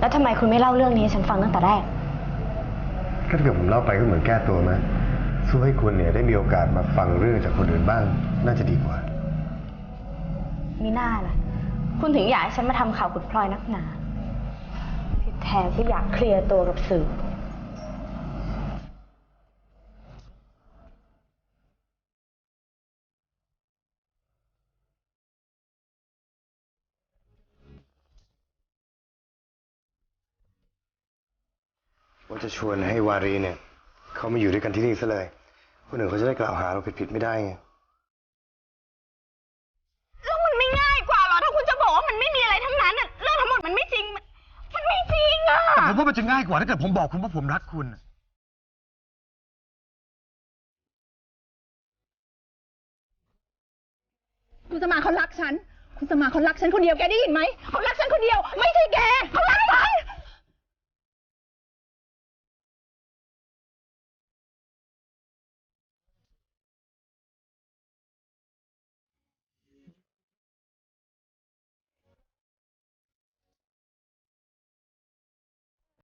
แล้วทำไมคุณไม่เล่าเรื่องนี้ให้ฉันฟังตั้งแต่แรก ก็ถ้าเกิดผมเล่าไปก็เหมือนแก้ตัวมั้ยสู้ให้คุณเนี่ยได้มีโอกาสมาฟังเรื่องจากคนอื่นบ้าง น่าจะดีกว่า มีหน้าล่ะ คุณถึงอยากให้ฉันมาทำข่าวขุดพลอยนักหนาที่แท้ก็อยากเคลียร์ตัวกับสื่อ ว่าจะชวนให้วารีเนี่ย เขามาอยู่ด้วยกันที่นี่ซะเลย คนอื่นเขาจะได้กล่าวหาเราผิดๆไม่ได้ไง แล้วมันไม่ง่ายกว่าเหรอ ถ้าคุณจะบอกว่ามันไม่มีอะไรทั้งนั้นน่ะเรื่องทั้งหมดมันไม่จริง มันมันไม่จริงอะผมว่ามันจะง่ายกว่าถ้าเกิดผมบอกคุณว่าผมรักคุณคุณสมาเขารักฉัน คุณสมาเขารักฉันคนเดียวแกได้ยินไหม เขารักฉันคนเดียว ไม่ใช่แกเขารักฉัน